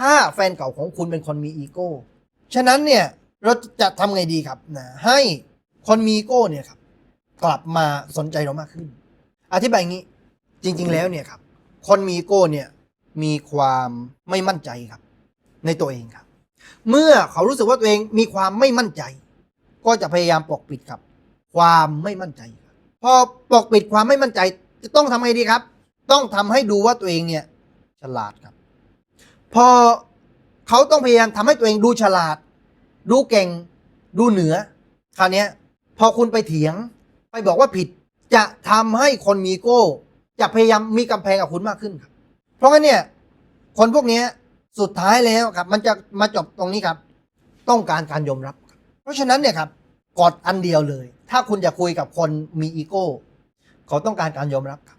ถ้าแฟนเก่าของคุณเป็นคนมีอีโก้ ฉะนั้นเนี่ยเราจะทำไงดีครับนะให้คนมีอีโก้เนี่ยครับกลับมาสนใจเรามากขึ้น อธิบายอย่างนี้จริง ๆ แล้วเนี่ยครับ คนมีอีโก้เนี่ยมีความไม่มั่นใจครับ ในตัวเองครับ เมื่อเขารู้สึกว่าตัวเองมีความไม่มั่นใจ ก็จะพยายามปกปิดครับ ความไม่มั่นใจครับพอปกปิดความไม่มั่นใจ จะต้องทำไงดีครับ ต้องทำให้ดูว่าตัวเองเนี่ยฉลาดครับ พอเขาต้องพยายามทำให้ตัวเองดูฉลาด ดูเก่ง ดูเหนือ คราวนี้พอคุณไปเถียง ไปบอกว่าผิด จะทำให้คนมีโก้ จะพยายามมีกำแพงกับคุณมากขึ้นครับ เพราะงั้นเนี่ย คนพวกนี้สุดท้ายแล้วครับ มันจะมาจบตรงนี้ครับ ต้องการการยอมรับ เพราะฉะนั้นเนี่ยครับกฎอันเดียวเลย ถ้าคุณจะคุยกับคนมีอีโก้ เขาต้องการการยอมรับครับ